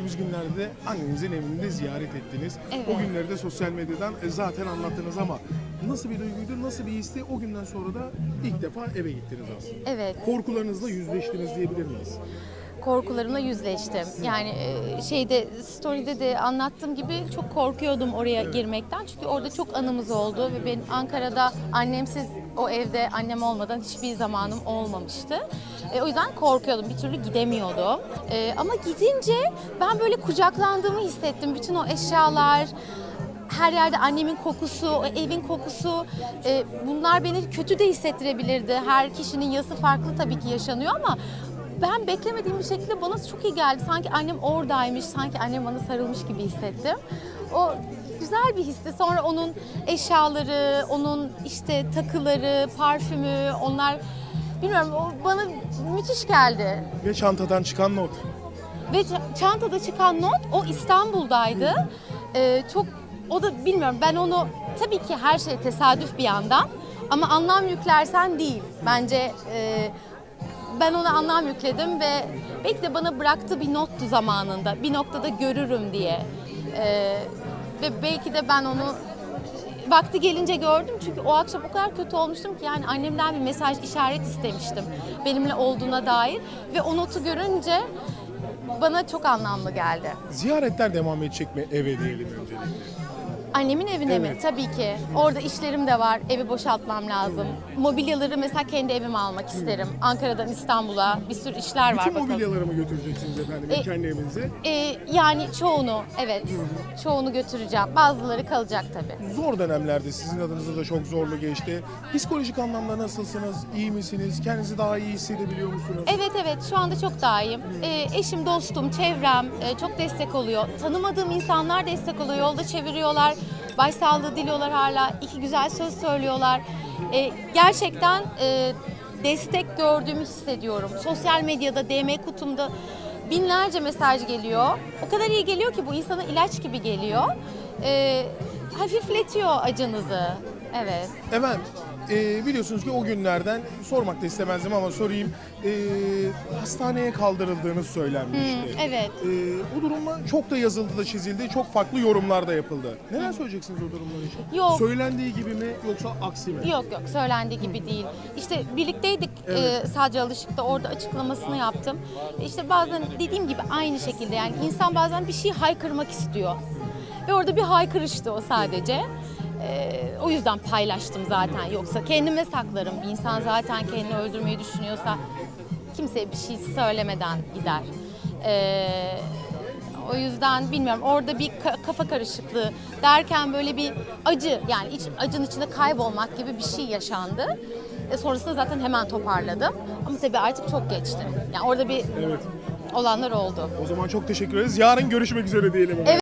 Geçtiğimiz günlerde annenizin evinde ziyaret ettiniz. Evet. O günleri de sosyal medyadan e, zaten anlattınız ama nasıl bir duyguydu, nasıl bir histi? O günden sonra da ilk defa eve gittiniz aslında. Evet, Korkularınızla yüzleştiniz diyebilir miyiz? Korkularımla yüzleştim. Yani e, şeyde story'de de anlattığım gibi çok korkuyordum oraya girmekten. Çünkü orada çok anımız oldu ve ben Ankara'da annemsiz o evde annem olmadan hiçbir zamanım olmamıştı. E, o yüzden korkuyordum. Bir türlü gidemiyordum. E, ama gidince ben böyle kucaklandığımı hissettim. Bütün o eşyalar, her yerde annemin kokusu, evin kokusu e, bunlar beni kötü de hissettirebilirdi. Her kişinin yası farklı tabii ki yaşanıyor ama ben beklemediğim bir şekilde bana çok iyi geldi. Sanki annem oradaymış, sanki annem bana sarılmış gibi hissettim. O güzel bir histi. Sonra onun eşyaları, onun işte takıları, parfümü, onlar bilmiyorum o bana müthiş geldi. Ve çantadan çıkan not. Ve çantada çıkan not o İstanbul'daydı. Ee, çok o da bilmiyorum ben onu tabii ki her şey tesadüf bir yandan ama anlam yüklersen değil. Bence e, ben ona anlam yükledim ve belki de bana bıraktığı bir nottu zamanında. Bir noktada görürüm diye. Ee, ve belki de ben onu vakti gelince gördüm çünkü o akşam o kadar kötü olmuştum ki yani annemden bir mesaj işaret istemiştim benimle olduğuna dair ve o notu görünce bana çok anlamlı geldi. Ziyaretler devam edecek mi eve diyelim öncelikle? Annemin evine mi? Evet. Tabii ki. Orada işlerim de var. Evi boşaltmam lazım. Mobilyaları mesela kendi evime almak isterim. Ankara'dan İstanbul'a bir sürü işler var Bütün bakalım. mobilyaları mı götüreceksiniz efendim E, kendi evinize? Ee, yani çoğunu evet. Çoğunu götüreceğim. Bazıları kalacak tabii. Zor dönemlerde sizin adınıza da çok zorlu geçti. Psikolojik anlamda nasılsınız? İyi misiniz? Kendinizi daha iyi hissedebiliyor musunuz? Evet evet şu anda çok daha iyiyim. Ee, eşim, dostum, çevrem e, çok destek oluyor. Tanımadığım insanlar destek oluyor. Yolda çeviriyorlar. Başsağlığı diliyorlar hala. İki güzel söz söylüyorlar. Ee, gerçekten e, destek gördüğümü hissediyorum. Sosyal medyada, DM kutumda binlerce mesaj geliyor. O kadar iyi geliyor ki bu insana ilaç gibi geliyor. Ee, hafifletiyor acınızı. Evet. Efendim e, biliyorsunuz ki o günlerden sormak da istemezdim ama sorayım. E, hastaneye kaldırıldığınız söylenmişti. Hmm, evet. E, bu durumda çok da yazıldı da çizildi, çok farklı yorumlar da yapıldı. Neler söyleyeceksiniz o durumlar için? Yok. Söylendiği gibi mi yoksa aksi mi? Yok yok söylendiği gibi değil. İşte birlikteydik e, sadece alışıkta orada açıklamasını yaptım. İşte bazen dediğim gibi aynı şekilde yani insan bazen bir şey haykırmak istiyor. Ve orada bir haykırıştı o sadece. E, o yüzden paylaştım zaten. Yoksa kendime saklarım. Bir insan zaten kendini öldürmeyi düşünüyorsa kimseye bir şey söylemeden gider. E, o yüzden bilmiyorum orada bir ka- kafa karışıklığı derken böyle bir acı yani iç, acının içinde kaybolmak gibi bir şey yaşandı. E, sonrasında zaten hemen toparladım. Ama tabii artık çok geçti. Yani orada bir Evet. olanlar oldu. O zaman çok teşekkür ederiz. Yarın görüşmek üzere diyelim. Evet.